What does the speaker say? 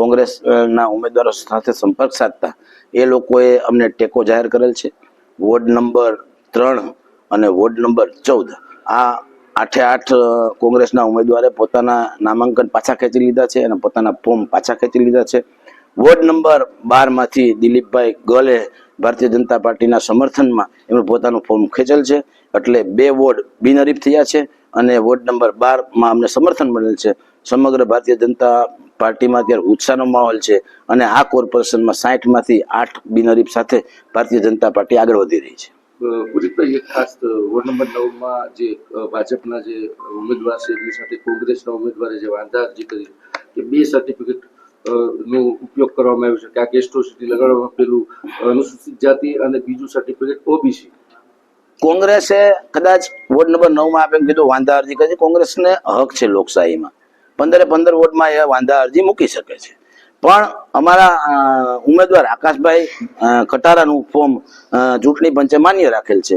કોંગ્રેસના ઉમેદવારો સાથે સંપર્ક સાધતા એ લોકોએ અમને ટેકો જાહેર કરેલ છે. વોર્ડ નંબર ત્રણ અને વોર્ડ નંબર ચૌદ આ આઠે આઠ કોંગ્રેસના ઉમેદવારે પોતાના નામાંકન પાછા ખેંચી લીધા છે અને પોતાના ફોર્મ પાછા ખેંચી લીધા છે. વોર્ડ નંબર બારમાંથી દિલીપભાઈ ગલે ભારતીય જનતા પાર્ટીના સમર્થનમાં એમનું પોતાનું ફોર્મ ખેંચેલ છે. એટલે બે વોર્ડ બિનહરીફ થયા છે અને વોર્ડ નંબર બારમાં અમને સમર્થન મળેલ છે. સમગ્ર ભારતીય જનતા પાર્ટીમાં અત્યારે ઉત્સાહનો માહોલ છે અને આ કોર્પોરેશનમાં સાઠમાંથી આઠ બિનહરીફ સાથે ભારતીય જનતા પાર્ટી આગળ વધી રહી છે. એક ખાસ વોર્ડ નંબર નવમાં જે ભાજપના જે ઉમેદવાર છે એમની સાથે કોંગ્રેસના ઉમેદવારે જે વાંધા અરજી કરી કે બે સર્ટિફિકેટ નો ઉપયોગ કરવામાં આવ્યો છે. કે આ કેસ્ટોસિટી લગાડવામાં પેલું અનુસૂચિત જાતિ અને બીજું સર્ટિફિકેટ ઓબીસી. કોંગ્રેસે કદાચ વોર્ડ નંબર નવમાં આપે એમ કીધું વાંધા અરજી કરી કોંગ્રેસને હક છે લોકશાહીમાં. પંદરે પંદર વોટમાં એ વાંધા અરજી મૂકી શકે છે. પણ અમારા ઉમેદવાર આકાશભાઈ ખટારાનું ફોર્મ ચૂંટણી પંચે માન્ય રાખેલ છે.